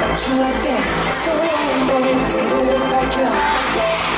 Not you like that, so I'm going to go back up.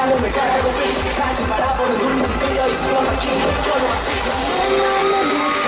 야름을 잘 알고 있지. 같이 바라보는 눈빛이 끌려있어. 막히 걸어왔어. 시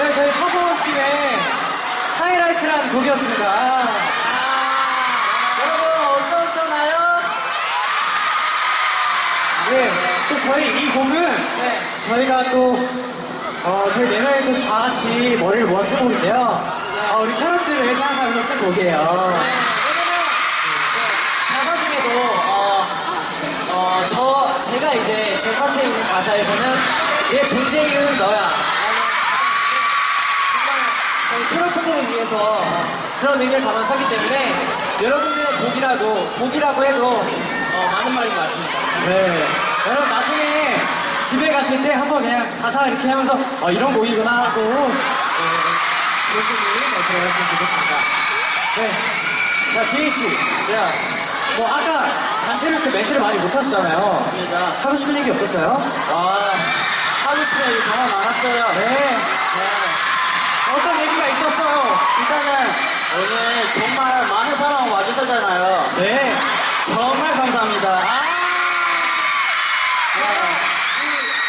네, 저희 퍼포먼스 팀의 하이라이트란 곡이었습니다. 여러분 어떠셨나요? 네, 또 저희 이 곡은 네. 저희가 또 어, 저희 네 명에서 다 같이 머리를 모아 쓴 곡인데요. 어, 우리 캐럿들을 생각하면서 쓴 곡이에요. 왜냐면 네, 가사 중에도 어, 어, 저 제가 이제 제 파트에 있는 가사에서는 내 존재 이유는 너야. 크로팬들을 위해서 그런 의미를 담아 서기 때문에 여러분들의 곡이라도 곡이라고 해도 어, 많은 말인 것 같습니다. 네. 여러분 나중에 집에 가실 때 한번 그냥 가사 이렇게 하면서 어, 이런 곡이구나 하고 네, 조심히 네, 들어가시면 좋겠습니다. 네. 자, 디에이 씨. 뭐 아까 단체로 있을 때 멘트를 많이 못 하시잖아요. 맞습니다. 하고 싶은 얘기 없었어요? 와 하고 싶은 얘기 정말 많았어요. 네. 네. 어떤 얘기가 있었어요? 일단은 오늘 정말 많은 사랑 와주셨잖아요. 네. 정말 감사합니다. 아,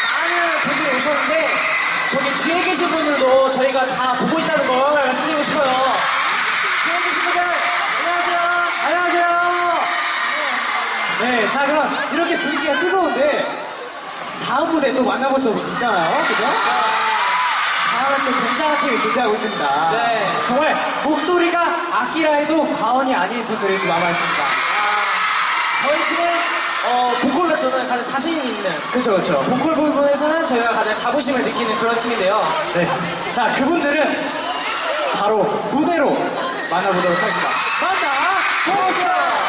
많은 분들이 오셨는데 저기 뒤에 계신 분들도 저희가 다 보고 있다는 걸 말씀드리고 싶어요. 뒤에 계신 분들 안녕하세요. 안녕하세요. 네, 자 그럼 이렇게 분위기가 뜨거운데 다음 무대 또 만나볼 수 있잖아요, 그죠? 다음에 또 굉장한 팀을 준비하고 있습니다. 네. 정말 목소리가 악기라 해도 과언이 아닌 분들이 또 남아있습니다. 아, 저희 팀은 어, 보컬로서는 가장 자신 있는 그쵸, 그쵸. 보컬 부분에서는 저희가 가장 자부심을 느끼는 그런 팀인데요. 네. 자, 그분들은 바로 무대로 만나보도록 하겠습니다. 만나! 보시죠.